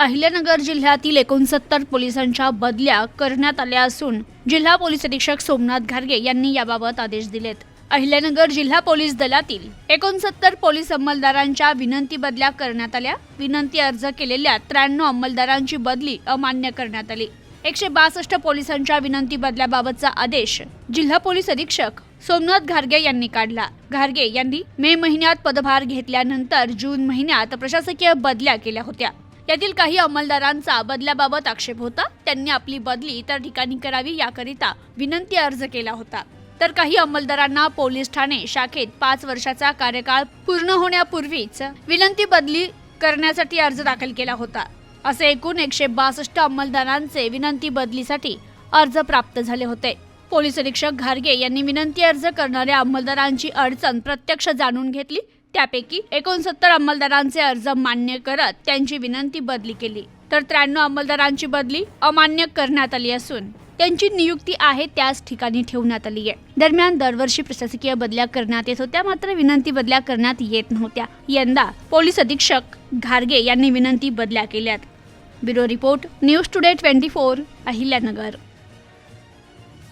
अहिल्यानगर जिल्ह्यातील एकोणसत्तर पोलिसांच्या बदल्या करण्यात आल्या असून जिल्हा पोलीस अधीक्षक सोमनाथ घारगे यांनी याबाबत आदेश दिलेत. अहिल्यानगर जिल्हा पोलीस दलातील एकोणसत्तर पोलीस अंमलदारांच्या विनंती बदल्या करण्यात आल्या. विनंती अर्ज केलेल्या त्र्याण्णव अंमलदारांची बदली अमान्य करण्यात आली. एकशे बासष्ट पोलिसांच्या विनंती बदल्याबाबतचा आदेश जिल्हा पोलीस अधीक्षक सोमनाथ घारगे यांनी काढला. घारगे यांनी मे महिन्यात पदभार घेतल्यानंतर जून महिन्यात प्रशासकीय बदल्या केल्या होत्या. यातील काही अंमलदारांचा बदल्याबाबत आक्षेप होता. त्यांनी आपली बदली इतर ठिकाणी करावी याकरिता विनंती अर्ज केला होता. तर काही अंमलदारांना पोलीस ठाणे शाखेत पाच वर्षाचा कार्यकाळ पूर्ण होण्यापूर्वीच विनंती बदली करण्यासाठी अर्ज दाखल केला होता. असे एकूण एकशे बासष्ट अंमलदारांचे विनंती बदलीसाठी अर्ज प्राप्त झाले होते. पोलीस अधीक्षक घारगे यांनी विनंती अर्ज करणाऱ्या अंमलदारांची अडचण प्रत्यक्ष जाणून घेतली. त्यापैकी एकोणसत्तर अंमलदारांचे अर्ज मान्य करत त्यांची विनंती बदली केली. तर त्र्याण्णव अंमलदारांची बदली अमान्य करण्यात आली असून त्यांची नियुक्ती आहे त्याच ठिकाणी ठेवण्यात आली आहे. दरम्यान दरवर्षी प्रशासकीय बदल्या करण्यात येत होत्या मात्र विनंती बदल्या करण्यात येत नव्हत्या. यंदा पोलीस अधीक्षक घारगे यांनी विनंती बदल्या केल्यात. Bureau report news today twenty four Ahilyanagar.